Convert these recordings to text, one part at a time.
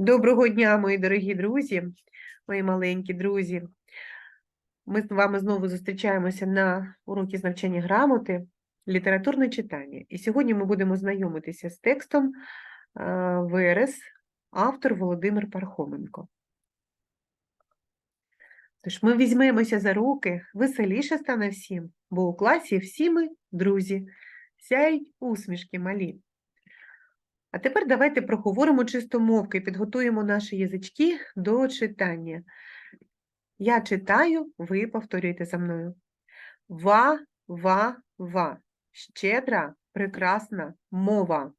Доброго дня, мої дорогі друзі, мої маленькі друзі. Ми з вами знову зустрічаємося на уроці з навчання грамоти, літературне читання. І сьогодні ми будемо знайомитися з текстом е, Верес, автор Володимир Пархоменко. Тож ми візьмемося за руки, веселіше стане всім, бо у класі всі ми друзі, сяють усмішки малі. А тепер давайте проговоримо чистомовки, підготуємо наші язички до читання. Я читаю, ви повторюйте за мною. Ва, ва, ва. Щедра, прекрасна мова.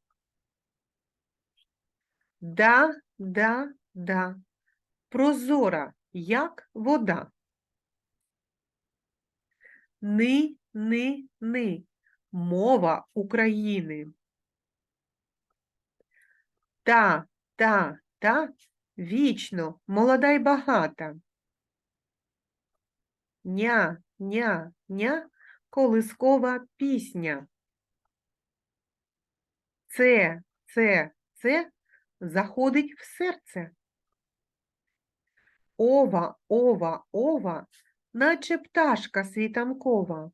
Да, да, да. Прозора, як вода. Ни, ни, ни. Мова України. Та, та, та, вічно, молода й багата. Ня, ня, ня, колискова пісня. Це, це, це заходить в серце. Ова, ова, ова, наче пташка світанкова.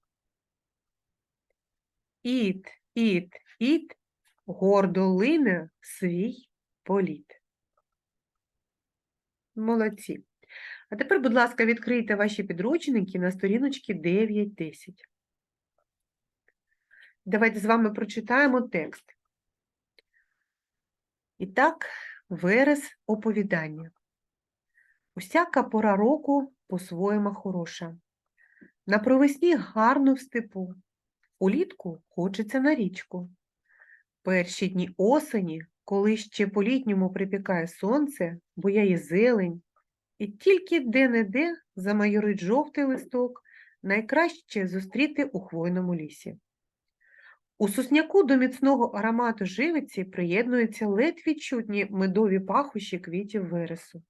Іт, іт, іт, гордо лине свій політ. Молодці. А тепер, будь ласка, відкрийте ваші підручники на сторіночки 9-10. Давайте з вами прочитаємо текст. І так, верес оповідання. Усяка пора року по-своєму хороша. На провесні гарно в степу, улітку хочеться на річку. Перші дні осені, коли ще по-літньому припікає сонце, буяє зелень, і тільки де-не-де замайорить жовтий листок, найкраще зустріти у хвойному лісі. У сосняку до міцного аромату живиці приєднуються ледь відчутні медові пахощі квітів вересу.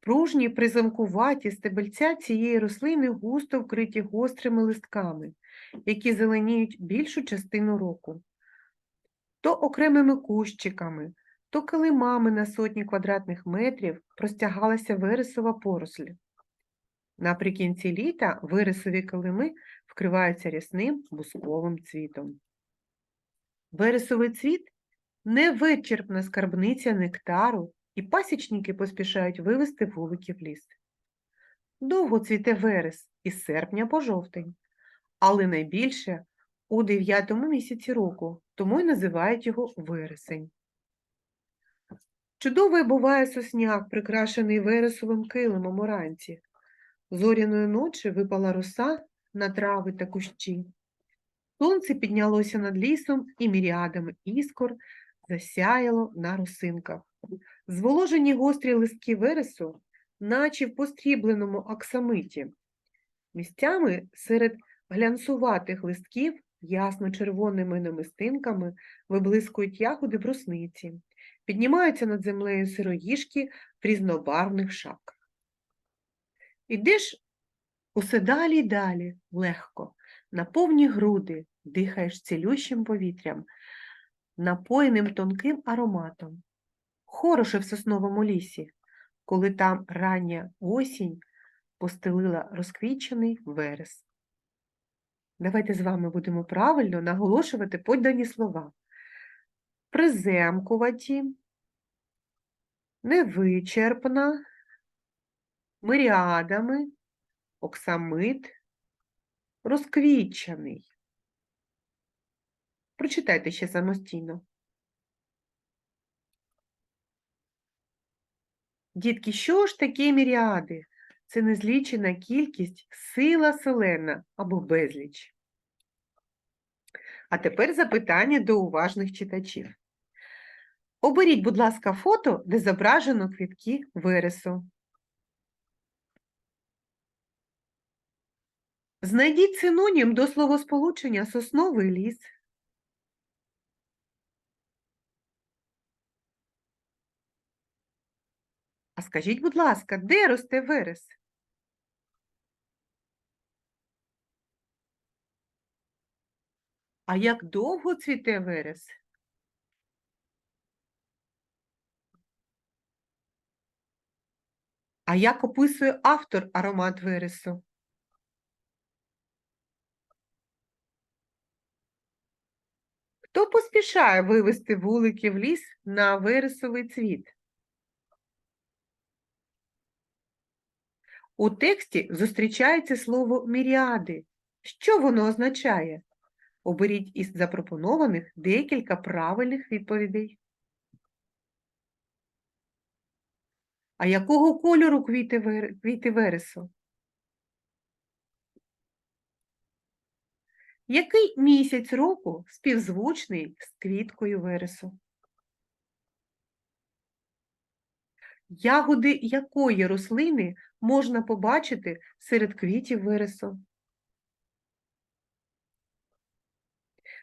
Пружні приземкуваті стебельця цієї рослини густо вкриті гострими листками, які зеленіють більшу частину року то окремими кущиками, то килимами на сотні квадратних метрів простягалася вересова поросль. Наприкінці літа вересові килими вкриваються рясним бусковим цвітом. Вересовий цвіт невичерпна скарбниця нектару, і пасічники поспішають вивести вулики в ліс. Довго цвіте верес із серпня по жовтень, але найбільше у дев'ятому місяці року, тому й називають його вересень. Чудовий буває сосняк, прикрашений вересовим килимом уранці. Зоряної ночі випала роса на трави та кущі. Сонце піднялося над лісом і міріадами іскор засяяло на росинках. Зволожені гострі листки вересу, наче в пострібленому аксамиті. Місцями серед глянцуватих листків ясно-червоними намистинками виблискують ягоди брусниці, піднімаються над землею сироїшки в різнобарвних шапках. Ідеш усе далі й далі, легко, на повні груди дихаєш цілющим повітрям, напоєним тонким ароматом. Хороше в сосновому лісі, коли там рання осінь постелила розквічений верес. Давайте з вами будемо правильно наголошувати подані слова. Приземкуваті, невичерпна, миріадами, оксамит, розквітчений. Прочитайте ще самостійно. Дітки, що ж таке міріади? Це незлічена кількість, сила селена або безліч. А тепер запитання до уважних читачів. Оберіть, будь ласка, фото, де зображено квітки вересу. Знайдіть синонім до словосполучення сосновий ліс. А скажіть, будь ласка, де росте верес? А як довго цвіте верес? А як описує автор аромат вересу? Хто поспішає вивести вулики в ліс на вересовий цвіт? У тексті зустрічається слово міріади. Що воно означає? Оберіть із запропонованих декілька правильних відповідей. А якого кольору квіти, вер- вересу? Який місяць року співзвучний з квіткою вересу? Ягоди якої рослини можна побачити серед квітів вересу?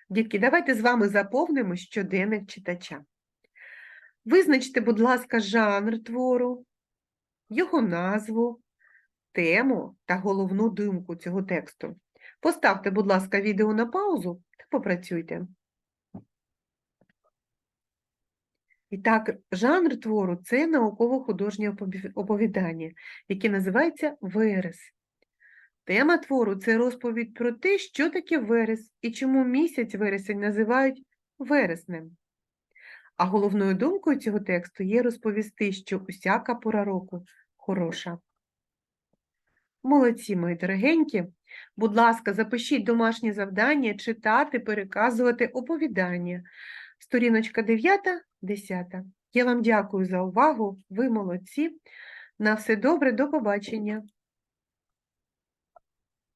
Дітки, давайте з вами заповнимо щоденник читача. Визначте, будь ласка, жанр твору, його назву, тему та головну думку цього тексту. Поставте, будь ласка, відео на паузу та попрацюйте. І так, жанр твору це науково-художнє оповідання, яке називається Верес. Тема твору це розповідь про те, що таке верес і чому місяць вересень називають вереснем. А головною думкою цього тексту є розповісти, що усяка пора року хороша. Молодці, мої дорогенькі. Будь ласка, запишіть домашнє завдання читати, переказувати оповідання. Сторіночка 9, 10. Я вам дякую за увагу. Ви молодці. На все добре, до побачення.